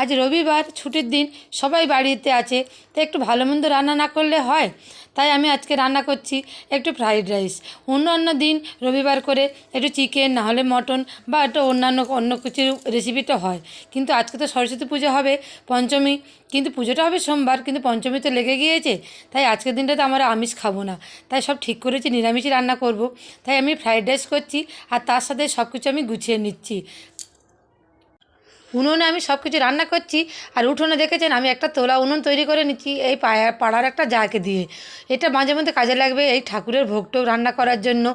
আজ রবিবার, ছুটির দিন সবাই বাড়িতে আছে, তাই একটু ভালো মন্দ রান্না না করলে হয়? তাই আমি আজকে রান্না করছি একটু ফ্রাইড রাইস। অন্য অন্য দিন রবিবার করে একটু চিকেন, না হলে মটন বা একটু অন্যান্য, অন্য কিছু রেসিপিটা হয়। কিন্তু আজকে তো সরস্বতী পুজো হবে, পঞ্চমী। কিন্তু পুজোটা হবে সোমবার, কিন্তু পঞ্চমী তো লেগে গিয়েছে। তাই আজকের দিনটাতে আমরা আমিষ খাব না। তাই সব ঠিক করেছি, নিরামিষই রান্না করব। তাই আমি ফ্রাইড রাইস করছি আর তার সাথে সব কিছু আমি গুছিয়ে নিচ্ছি। উনুনে আমি সব কিছু রান্না করছি আর উঠোনে দেখেছেন আমি একটা তোলা উনুন তৈরি করে নিচ্ছি এই পায়া পাড়ার একটা জাকে দিয়ে। এটা মাঝে মধ্যে কাজে লাগবে এই ঠাকুরের ভোগ টোগ রান্না করার জন্য।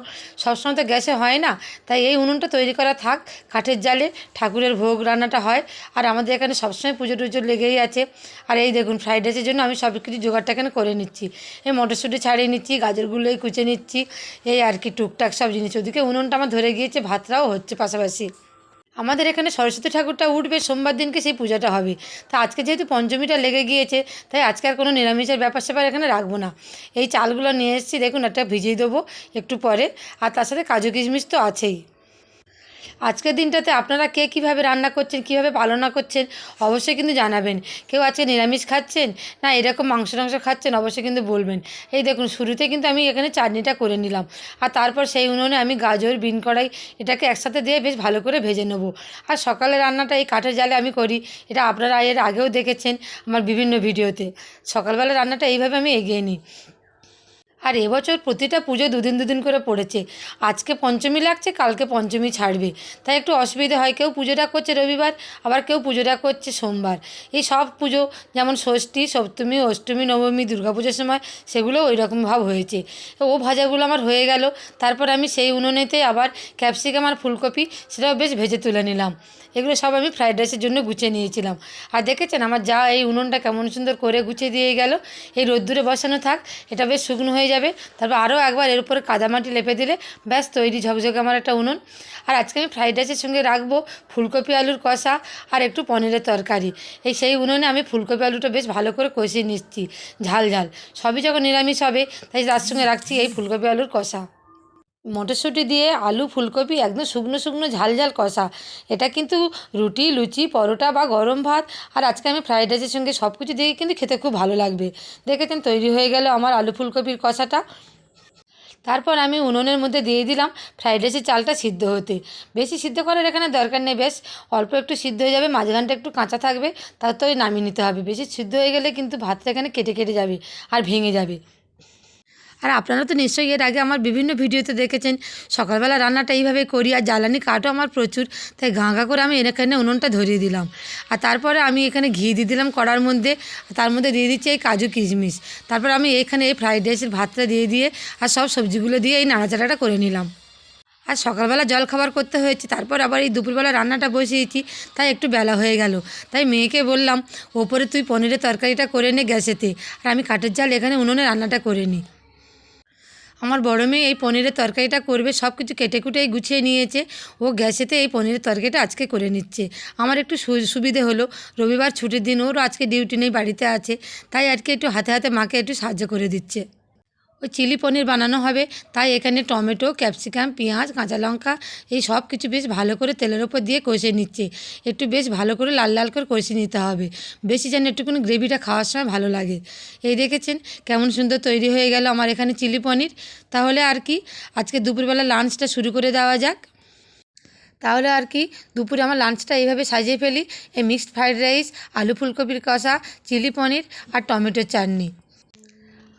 সবসময় তো গ্যাসে হয় না, তাই এই উনুনটা তৈরি করা থাক, কাঠের জালে ঠাকুরের ভোগ রান্নাটা হয়। আর আমাদের এখানে সবসময় পুজো টুজো লেগেই আছে। আর এই দেখুন ফ্রাইড রাইসের জন্য আমি সব কিছু জোগাড়টা এখানে করে নিচ্ছি। এই মটরশুঁটি ছাড়িয়ে নিচ্ছি গাজরগুলোই কুচে নিচ্ছি। এই আর কি টুকটাক সব জিনিস। ওদিকে উনুনটা আমার ধরে গিয়েছে, ভাতটাও হচ্ছে পাশাপাশি। আমাদের এখানে সরস্বতী ঠাকুরটা উঠবে, সোমবার দিনকে সেই পূজাটা হবে। তা আজকে যেহেতু পঞ্চমীটা লেগে গিয়েছে, তাই আজকে আর কোনো নিরামিষের ব্যাপার স্যাপার এখানে রাখব না। এই চালগুলো নিয়ে এসেছি, দেখুন একটা ভিজিয়ে দেবো একটু পরে। আর তার সাথে কাজু কিশমিশ তো আছেই। আজকের দিনটাতে আপনারা কে কীভাবে রান্না করছেন, কীভাবে পালনা করছেন, অবশ্যই কিন্তু জানাবেন। কেউ আজকে নিরামিষ খাচ্ছেন, না এরকম মাংস টাংস খাচ্ছেন, অবশ্যই কিন্তু বলবেন। এই দেখুন, শুরুতে কিন্তু আমি এখানে চাটনিটা করে নিলাম। আর তারপর সেই উনুনে আমি গাজর, বিন কড়াই, এটাকে একসাথে দিয়ে বেশ ভালো করে ভেজে নেব। আর সকালে রান্নাটা এই কাঠের জালে আমি করি। এটা আপনারা এর আগেও দেখেছেন আমার বিভিন্ন ভিডিওতে। সকালবেলা রান্নাটা এইভাবে আমি এগিয়ে নিই। আর এবছর প্রতিটা পুজো দুদিন দুদিন করে পড়েছে। আজকে পঞ্চমী লাগছে, কালকে পঞ্চমী ছাড়বে। তাই একটু অসুবিধা হয়। কেউ পুজোটা করছে রবিবার, আবার কেউ পুজোটা করছে সোমবার। এই সব পুজো, যেমন ষষ্ঠী, সপ্তমী, অষ্টমী, নবমী দুর্গা পুজোর সময়, সেগুলো ওই রকম ভাব হয়েছে। ও ভাজাগুলো আমার হয়ে গেল। তারপর আমি সেই উনুনেতে আবার ক্যাপসিকাম আর ফুলকপি, সেটাও বেশ ভেজে তুলে নিলাম। এগুলো সব আমি ফ্রাইড রাইসের জন্য গুছিয়ে নিয়েছিলাম। আর দেখেছেন, আমার যা এই উনুনটা কেমন সুন্দর করে গুছিয়ে দিয়ে গেল। এই রোদ্দুরে বসানো থাক, এটা বেশ শুকনো হয়ে যাবে। তারপর আরও একবার এর উপরে কাদামাটি লেপে দিলে ব্যাস তৈরি ঝকঝকে আমার একটা উনুন। আর আজকে আমি ফ্রাইড রাইসের সঙ্গে রাখব ফুলকপি আলুর কষা আর একটু পনিরের তরকারি। এই সেই উনুনে আমি ফুলকপি আলুটা বেশ ভালো করে কষিয়ে নিচ্ছি, ঝাল ঝাল। সবই যখন নিরামিষ হবে, তাই তার সঙ্গে রাখছি এই ফুলকপি আলুর কষা। মটরশুঁটি দিয়ে আলু, ফুলকপি, একদম শুকনো শুকনো ঝাল ঝাল কষা। এটা কিন্তু রুটি, লুচি, পরোটা বা গরম ভাত। আর আজকে আমি ফ্রাইড রাইসের সঙ্গে সব কিছু দিয়ে কিন্তু খেতে খুব ভালো লাগবে। দেখেছেন, তৈরি হয়ে গেল আমার আলু, ফুলকপির কষাটা। তারপর আমি উনুনের মধ্যে দিয়ে দিলাম ফ্রাইড রাইসের চালটা সিদ্ধ হতে। বেশি সিদ্ধ করার এখানে দরকার নেই, বেশ অল্প একটু সিদ্ধ হয়ে যাবে, মাঝখানটা একটু কাঁচা থাকবে, তারপরে নামিয়ে নিতে হবে। বেশি সিদ্ধ হয়ে গেলে কিন্তু ভাতটা এখানে কেটে কেটে যাবে আর ভেঙে যাবে। আর আপনারা তো নিশ্চয়ই এর আগে আমার বিভিন্ন ভিডিওতে দেখেছেন, সকালবেলা রান্নাটা এইভাবে করি আর জ্বালানি কাঠও আমার প্রচুর, তাই গাঁ গাঁ করে আমি এখানে উনুনটা ধরিয়ে দিলাম। আর তারপরে আমি এখানে ঘি দিয়ে দিলাম কড়ার মধ্যে তার মধ্যে দিয়ে দিচ্ছি এই কাজু কিশমিশ। তারপর আমি এখানে এই ফ্রাইড রাইসের ভাতটা দিয়ে দিয়ে আর সব সবজিগুলো দিয়ে এই নাড়াচাড়াটা করে নিলাম। আর সকালবেলা জল খাবার করতে হয়েছে, তারপর আবার এই দুপুরবেলা রান্নাটা বসিয়েছি, তাই একটু বেলা হয়ে গেল। তাই মেয়েকে বললাম, ওপরে তুই পনিরের তরকারিটা করে নে গ্যাসেতে, আর আমি কাঠের জাল এখানে উনুনে রান্নাটা করে নিই। আমার বড় মেয়ে এই পনিরের তরকারিটা করবে সব কিছু কেটে কুটেই গুছিয়ে নিয়েছে। ও গ্যাসেতে এই পনিরের তরকারিটা আজকে করে নিচ্ছে। আমার একটু সুবিধে হলো, রবিবার ছুটির দিন, ওর আজকে ডিউটি নেই, বাড়িতে আছে। তাই আজকে একটু হাতে হাতে মাকে একটু সাহায্য করে দিচ্ছে। ওই চিলি পনির বানানো হবে। তাই এখানে টমেটো, ক্যাপসিকাম, পেঁয়াজ, কাঁচা লঙ্কা, এই সব কিছু বেশ ভালো করে তেলের ওপর দিয়ে কষে নিচ্ছে। একটু বেশ ভালো করে লাল লাল করে কষে নিতে হবে। বেশি যেন একটুখানি গ্রেভিটা খাওয়ার সময় ভালো লাগে। এই দেখেছেন কেমন সুন্দর তৈরি হয়ে গেল আমার এখানে চিলি পনির। তাহলে আর কি, আজকে দুপুরবেলা লাঞ্চটা শুরু করে দেওয়া যাক। তাহলে আর কি, দুপুরে আমার লাঞ্চটা এইভাবে সাজিয়ে ফেলি। এই মিক্সড ফ্রাইড রাইস, আলু ফুলকপির কষা, চিলি পনির আর টমেটোর চাটনি।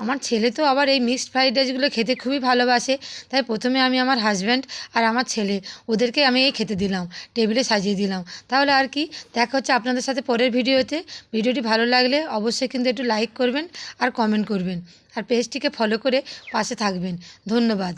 আমার ছেলে তো আবার এই মিক্সড ফ্রাইড রাইসগুলো খেতে খুবই ভালোবাসে, তাই প্রথমে আমি আমার হাজব্যান্ড আর আমার ছেলে ওদেরকে আমি এই খেতে দিলাম টেবিলে সাজিয়ে দিলাম। তাহলে আর কি, দেখা হচ্ছে আপনাদের সাথে পরের ভিডিওতে। ভিডিওটি ভালো লাগলে অবশ্যই কিন্তু একটু লাইক করবেন আর কমেন্ট করবেন। আর পেজটিকে ফলো করে পাশে থাকবেন। ধন্যবাদ।